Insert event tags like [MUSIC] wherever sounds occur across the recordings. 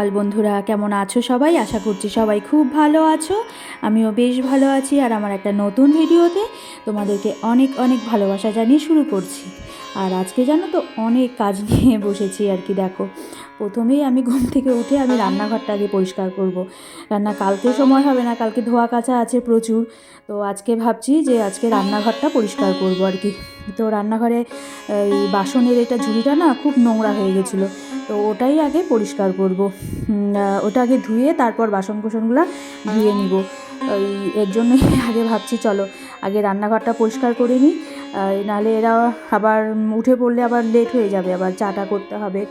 সকাল বন্ধুরা, কেমন আছো সবাই? আশা করছি সবাই খুব ভালো আছো। আমিও বেশ ভালো আছি আর আমার একটা নতুন ভিডিওতে তোমাদেরকে অনেক অনেক ভালোবাসা জানিয়ে শুরু করছি। আর আজকে জানো তো অনেক কাজ নিয়ে বসেছি আর কি, দেখো। প্রথমেই আমি ঘুম থেকে উঠে আমি রান্নাঘরটা আগে পরিষ্কার করব। রান্না কালকে সময় হবে না, কালকে ধোয়া কাচা আছে প্রচুর। তো আজকে ভাবছি যে আজকে রান্নাঘরটা পরিষ্কার করব আর কি। তো রান্নাঘরে, এই বাসনের এটা ঝুড়িটা না খুব নোংরা হয়ে গেছিল। তো ওটাই আগে পরিষ্কার করব। ওটা আগে ধুয়ে তারপর বাসন কোসনগুলো ধুয়ে নিব। ওই এর জন্যই [LAUGHS] আগে ভাবছি চলো, আগে রান্নাঘরটা পরিষ্কার করে নিই নাহলে এরা আবার উঠে পড়লে আবার লেট হয়ে যাবে, আবার চাটা করতে হবে।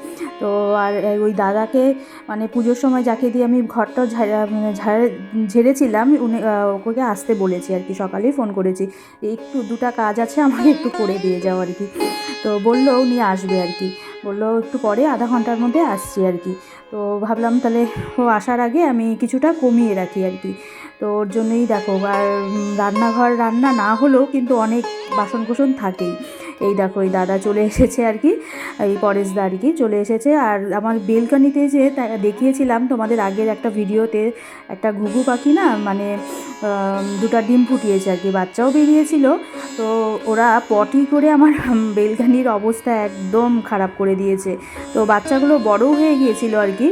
তো আর ওই দাদাকে মানে পুজোর সময় যাকে দিয়ে আমি ঘরটা ঝাড়া মানে ঝেড়েছিলাম, উনি ওকে আসতে বলেছি আর কি সকালেই ফোন করেছি। একটু দুটা কাজ আছে, আমাকে একটু করে দিয়ে যাও আর কি। তো বলল উনি আসবে আর কি। বলল একটু পরে, আধা ঘণ্টার মধ্যে আসছি আর কি। তো ভাবলাম তাহলে ও আসার আগে আমি কিছুটা কমিয়ে রাখি আর কি। তো ওর জন্যই দেখো, আর রান্নাঘর রান্না না হলেও কিন্তু অনেক বাসন কোসন থাকেই। এই দেখো, এই দাদা চলে এসেছে আর কি, এই পরেশদা আর কি চলে এসেছে। আর আমার বেলকানিতে যে দেখিয়েছিলাম তোমাদের আগের একটা ভিডিওতে, একটা ঘুঘু পাখি না মানে দুটা ডিম ফুটিয়েছে আর কি, বাচ্চাও বেরিয়েছিল। তো ওরা পটি করে আমার বেলকানির অবস্থা একদম খারাপ করে দিয়েছে। তো বাচ্চাগুলো বড়ও হয়ে গিয়েছিল আর কি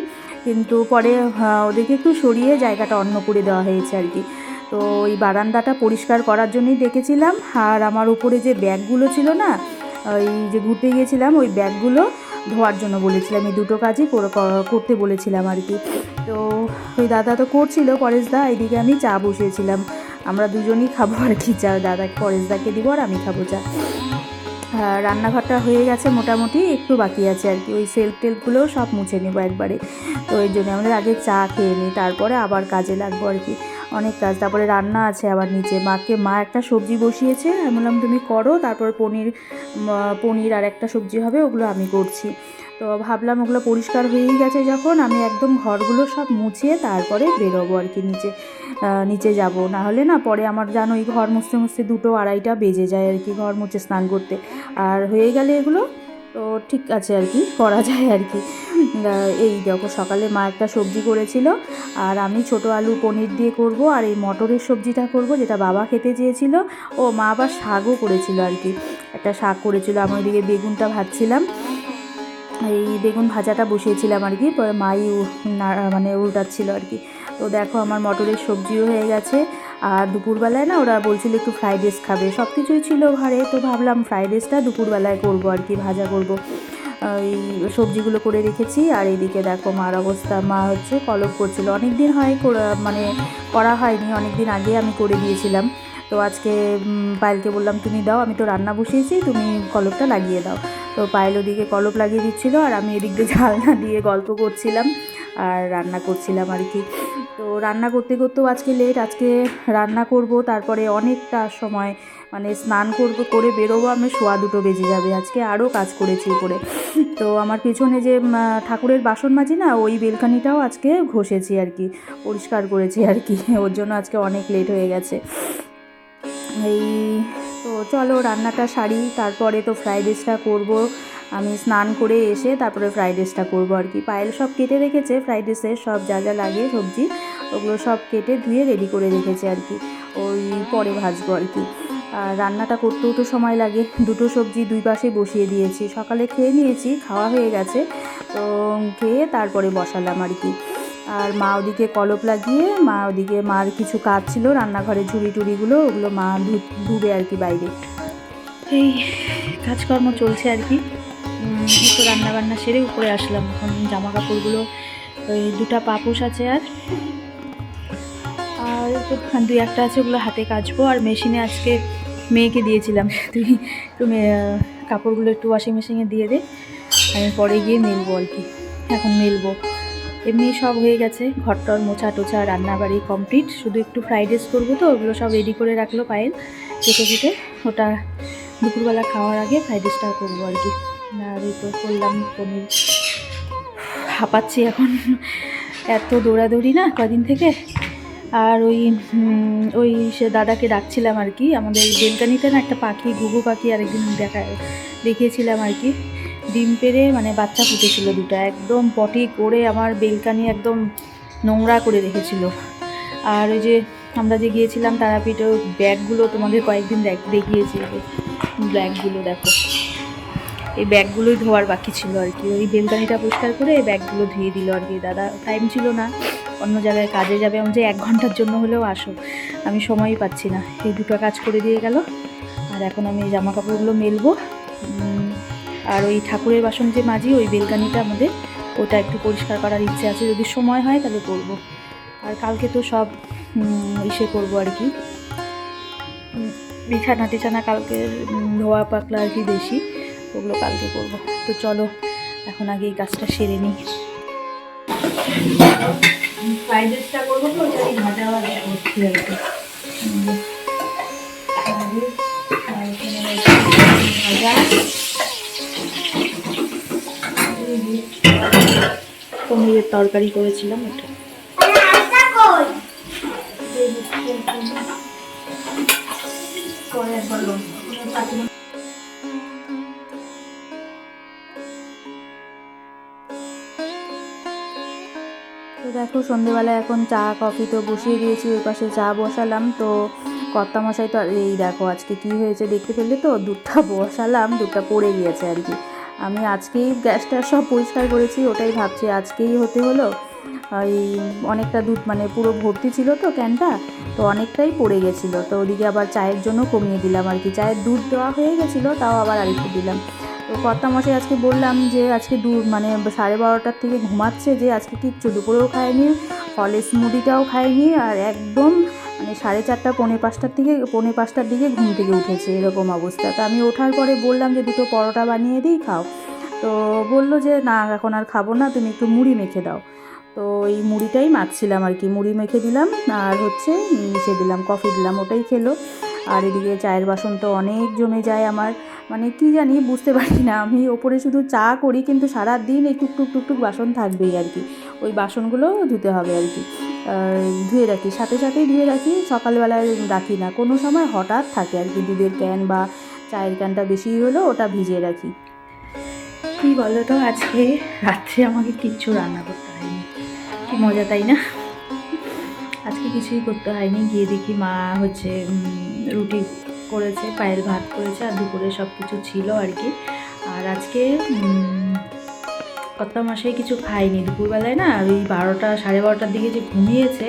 কিন্তু পরে আহ, ওদেরকে একটু সরিয়ে জায়গাটা অন্য করে দেওয়া হয়েছে আর কি। তো ওই বারান্দাটা পরিষ্কার করার জন্যই ডেকেছিলাম আর আমার উপরে যে ব্যাগগুলো ছিল না ওই যে ঘুরতে গিয়েছিলাম ওই ব্যাগগুলো ধোয়ার জন্য বলেছিলাম। এই দুটো কাজই করে- করতে বলেছিলাম আর কি। তো ওই দাদা তো করছিল পরেশদা এদিকে আমি চা বসিয়েছিলাম। আমরা দুজনই খাব আর কি চা দাদা পরেশদাকে দিব আর আমি খাব চা। রান্নাঘরটা হয়ে গেছে মোটামুটি, একটু বাকি আছে আর কি। ওই সেলফ টেলগুলোও সব মুছে নেব একবারে। তো ওই জন্য আমাদের আগে চা খেয়ে নিই, তারপরে আবার কাজে লাগবো আর কি। অনেক কাজ। তারপরে রান্না আছে আবার নিচে। মাকে, মা একটা সবজি বসিয়েছে। আমি বললাম, তুমি করো, তারপর পনির পনির আর একটা সবজি হবে, ওগুলো আমি করছি। তো ভাবলাম ওগুলো পরিষ্কার হয়েই গেছে যখন। আমি একদম ঘরগুলো সব মুছিয়ে তারপরে বেরোবো আর কি নিচে নিচে যাব। না হলে না পরে আমার জানো এই ঘর মুছতে মুছতে দুটো আড়াইটা বেজে যায় আর কি ঘর মুছে স্নান করতে। আর হয়ে গেলে এগুলো তো ঠিক আছে আর কি, করা যায় আর কি। এই দেখো সকালে মা একটা সবজি করেছিল, আর আমি ছোট আলু পনির দিয়ে করব, আর এই মটরের সবজিটা করব, যেটা বাবা খেতে চেয়েছিল। ও মা আবার শাকও করেছিল আর কি, একটা শাক করেছিল, আমি ওইদিকে বেগুনটা ভাজছিলাম। এই বেগুন ভাজাটা বসিয়েছিলাম আর কি, পরে মাই মানে উল্টাচ্ছিল আর কি। তো দেখো আমার মটরের সবজিও হয়ে গেছে। আর দুপুরবেলায় না ওরা বলছিল একটু ফ্রাইড রাইস খাবে। সব কিছুই ছিল ঘরে তো ভাবলাম ফ্রাইড রাইসটা দুপুরবেলায় করব আর কি, ভাজা করব। এই সবজিগুলো করে রেখেছি। আর এইদিকে দেখো মার অবস্থা, মা হচ্ছে কলপ করছিল। অনেক দিন হয় মানে করা হয়নি অনেক দিন আগে আমি করে দিয়েছিলাম। তো আজকে পায়েলকে বললাম, তুমি দাও, আমি তো রান্না বসিয়েছি, তুমি কলপটা লাগিয়ে দাও। তো পায়েল ওদিকে কলপ লাগিয়ে দিচ্ছিল, আর আমি এদিক দিয়ে ঝালনা দিয়ে গল্প করছিলাম। আর রান্না করছিলাম আর কি। তো রান্না করতে করতেও আজকে লেট আজকে রান্না করব, তারপরে অনেকটা সময় মানে স্নান করব, করে বেরোবো আমি শোয়া দুটো বেজে যাবে। আজকে আরও কাজ করেছি উপরে। তো আমার পিছনে যে ঠাকুরের বাসন মাজি না, ওই বেলকানিটাও আজকে ঘষেছি আর কি, পরিষ্কার করেছি আর কি। ওর জন্য আজকে অনেক লেট হয়ে গেছে। এই, তো চলো রান্নাটা সারি, তারপরে তো ফ্রাইড রাইসটা করব। আমি স্নান করে এসে তারপরে ফ্রাইড রাইসটা করব আর কি। পায়েল সব কেটে রেখেছে ফ্রাইড রাইসের সব যা যা লাগে সবজি, ওগুলো সব কেটে ধুয়ে রেডি করে রেখেছে আর কি, ওই পরে ভাজবো আর কি। আর রান্নাটা করতেও তো সময় লাগে, দুটো সবজি দুই পাশে বসিয়ে দিয়েছি। সকালে খেয়ে নিয়েছি, খাওয়া হয়ে গেছে, তো খেয়ে তারপরে বসালাম আর কি। আর মা ওদিকে কলপ লাগিয়ে, মা ওদিকে মার কিছু কাজ ছিল রান্নাঘরে ঝুড়ি টুড়িগুলো, ওগুলো মা ধুবে আর কি বাইরে। এই কাজকর্ম চলছে আর কি। এই রান্না বান্না সেরে উপরে আসলাম। এখন জামা কাপড়গুলো ওই দুটা পাপোশ আছে আর। আর দুই একটা আছে ওগুলো হাতে কাচবো। আর মেশিনে আজকে মেয়েকে দিয়েছিলাম। [LAUGHS] তুই একটু মে- কাপড়গুলো একটু ওয়াশিং মেশিনে দিয়ে দে। আমি পরে গিয়ে মেলবো আর কি। এখন মেলবো। এমনি সব হয়ে গেছে। ঘরটর মোছা টোছা, রান্নাবাড়ি কমপ্লিট শুধু একটু ফ্রাইড রাইস করব তো, ওগুলো সব রেডি করে রাখল পায়েল। কেটে কেটে ওটা দুপুরবেলা খাওয়ার আগে ফ্রাইড রাইসটা করব আর কি। আর তো করলাম পনির। হাঁপাচ্ছি এখন। এত দৌড়াদৌড়ি না কদিন থেকে? আর ওই ওই সে দাদাকে ডাকছিলাম আর কি, আমাদের বেলকানিতে না একটা পাখি, ঘুঘু পাখি আরেকদিন দেখা, দেখিয়েছিলাম আর কি। ডিম পেড়ে মানে বাচ্চা ফুটেছিল দুটো, একদম পটি করে আমার বেলকানি একদম নোংরা করে রেখেছিল। আর ওই যে আমরা যে গিয়েছিলাম তারাপীঠে ব্যাগগুলো তোমাদের কয়েকদিন দেখ, দেখিয়েছি, ব্যাগগুলো দেখো। এই ব্যাগগুলোই ধোয়ার বাকি ছিল আর কি। ওই বেলকানিটা পরিষ্কার করে এই ব্যাগগুলো ধুয়ে দিল আর কি। দাদা টাইম ছিল না। অন্য জায়গায় কাজে যাবে। আমি যে এক ঘণ্টার জন্য হলেও আসো। আমি সময়ই পাচ্ছি না। এই দুটো কাজ করে দিয়ে গেল। আর এখন আমি জামা কাপড়গুলো মেলবো। আর ওই ঠাকুরের বাসন যে মাজি, ওই বেলকানিটা আমাদের। ওটা একটু পরিষ্কার করার ইচ্ছে আছে। যদি সময় হয় তাহলে করব। আর কালকে তো সব ইসে করব আর কি। বিছানা টিছানা কালকে ধোয়া পাকলা আর কি বেশি। ওগুলো কালকে করব। তো চলো এখন আগে এই কাজটা সেরে নিই। ফ্রাইড রাইসটা করব তো ওটা ভাজা ভাজা করছি আর কি। আগে, আর এখানে রয়েছে পনিরের তরকারি করেছিলাম ওটা। পরে তো দেখো সন্ধেবেলায় এখন চা, কফি তো বসিয়ে দিয়েছি, ওই পাশে চা বসালাম। তো কর্তা মশাই তো এই দেখো আজকে কি হয়েছে দেখতে পেলে তো? দুধটা বসালাম, দুধটা পড়ে গিয়েছে আর কি। আমি আজকেই গ্যাসটা সব পরিষ্কার করেছি, ওটাই ভাবছি আজকেই হতে হলো। ওই অনেকটা দুধ মানে পুরো ভর্তি ছিল তো ক্যানটা, তো অনেকটাই পড়ে গেছিল। তো ওদিকে আবার চায়ের জন্য কমিয়ে দিলাম আর কি। চায়ের দুধ দেওয়া হয়ে গেছিল, তাও আবার আরেকটু দিলাম। তো কর্তা মশাই আজকে বললাম যে আজকে দু মানে সাড়ে বারোটার থেকে ঘুমাচ্ছে যে আজকে কিচ্ছু, দুপুরেও খায়নি, ফলের স্মুদিটাও খায়নি আর একদম মানে সাড়ে চারটা, পৌনে পাঁচটার থেকে পৌনে পাঁচটার দিকে ঘুম থেকে উঠেছে এরকম অবস্থা। তো আমি ওঠার পরে বললাম যে দুটো পরোটা বানিয়ে দিই, খাও। তো বলল যে না, এখন আর খাব না, তুমি একটু মুড়ি মেখে দাও। তো এই মুড়িটাই মাখছিলাম আর কি, মুড়ি মেখে দিলাম আর হচ্ছে মিশে দিলাম, কফি দিলাম, ওটাই খেলো। আর এদিকে চায়ের বাসন তো অনেক জমে যায় আমার। মানে কি জানি, বুঝতে পারি না। আমি ওপরে শুধু চা করি, কিন্তু সারা দিন এই টুকটুক টুকটুক বাসন থাকবেই আর কি। ওই বাসনগুলো ধুতে হবে আর কি। ধুয়ে রাখি, সাথে সাথেই ধুয়ে রাখি সকালবেলায় রাখি না। কোনো সময় হঠাৎ থাকে আর কি, দুধের ক্যান বা চায়ের ক্যানটা বেশি হলো, ওটা ভিজিয়ে রাখি। কী বলো তো, আজকে রাত্রে আমাকে কিচ্ছু রান্না করতে হয়নি। কি মজা, তাই না? আজকে কিছুই করতে হয়নি। গিয়ে দেখি মা হচ্ছে রুটি করেছে পায়ের ভাত করেছে আর দুপুরে সব কিছু ছিল আর কি। আর আজকে কত মাসে কিছু খাইনি দুপুরবেলায় না ওই বারোটা, সাড়ে বারোটার দিকে যে ঘুমিয়েছে,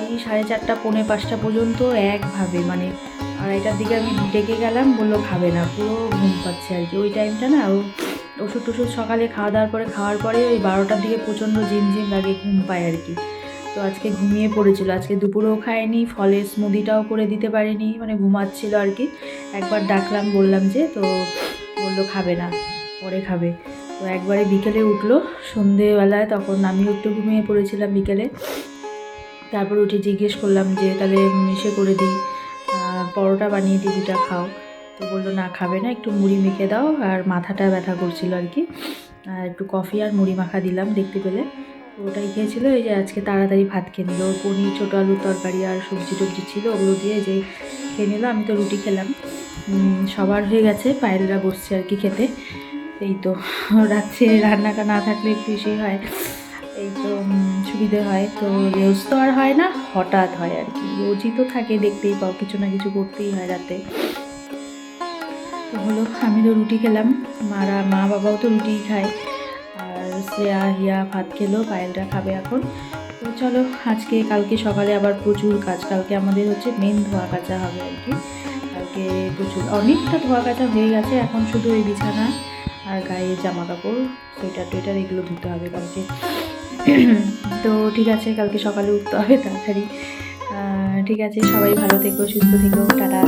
এই সাড়ে চারটা, পৌনে পাঁচটা পর্যন্ত একভাবে মানে আড়াইটার দিকে আমি ডেকে গেলাম, বলল খাবে না, পুরো ঘুম পাচ্ছে আর কি। ওই টাইমটা না ও ওষুধ টষুধ সকালে খাওয়া দাওয়ার পরে, খাওয়ার পরে ওই বারোটার দিকে প্রচণ্ড ঝিমঝিম লাগে, ঘুম পায় আর কি। তো আজকে ঘুমিয়ে পড়েছিল। আজকে দুপুরেও খায়নি ফলের স্মুদিটাও করে দিতে পারিনি মানে ঘুমাচ্ছিল আর কি। একবার ডাকলাম, বললাম যে, তো বলল খাবে না, পরে খাবে। তো একবারে বিকেলে উঠল, সন্ধেবেলায় তখন আমিও একটু ঘুমিয়ে পড়েছিলাম বিকেলে। তারপর উঠে জিজ্ঞেস করলাম যে, তাহলে মিশে করে দিই পরোটা বানিয়ে দিই দুটা খাও। তো বলল, না, খাবে না, একটু মুড়ি মেখে দাও। আর মাথাটা ব্যথা করছিল আর কি। একটু কফি আর মুড়ি মাখা দিলাম দেখতে পেলে। ওটাই খেয়েছিল, এই যে আজকে তাড়াতাড়ি ভাত খেয়ে নিল। পনির, ছোটো আলুর তরকারি আর সবজি টবজি ছিল, ওগুলো দিয়ে যে খেয়ে নিল, আমি তো রুটি খেলাম। সবার হয়ে গেছে, পায়েলরা বসছে আর কি খেতে। এই তো, রাত্রে রান্নাটা না থাকলে একটু ইসে হয়, এই তো সুবিধে হয়। তো রোজ তো আর হয় না, হঠাৎ হয় আর কি। রোজই তো থাকে, দেখতেই পাও, কিছু না কিছু করতেই হয় রাতে। তো হলো, আমি তো রুটি খেলাম, মারা, মা বাবাও তো রুটিই খায়। শ্রেয়া হিয়া ভাত খেলো পায়েলরা খাবে এখন। তো চলো, আজকে কালকে সকালে আবার প্রচুর কাজ। কালকে আমাদের হচ্ছে মেন ধোয়া কাচা হবে আর কি। কালকে প্রচুর, অনেকটা ধোয়া কাচা হয়ে গেছে, এখন শুধু ওই বিছানা আর গায়ে জামা কাপড় সোয়েটার টোয়েটার এগুলো ধুতে হবে কালকে। তো ঠিক আছে, কালকে সকালে উঠতে হবে তাড়াতাড়ি। ঠিক আছে, সবাই ভালো থেকো, সুস্থ থেকো, টাটা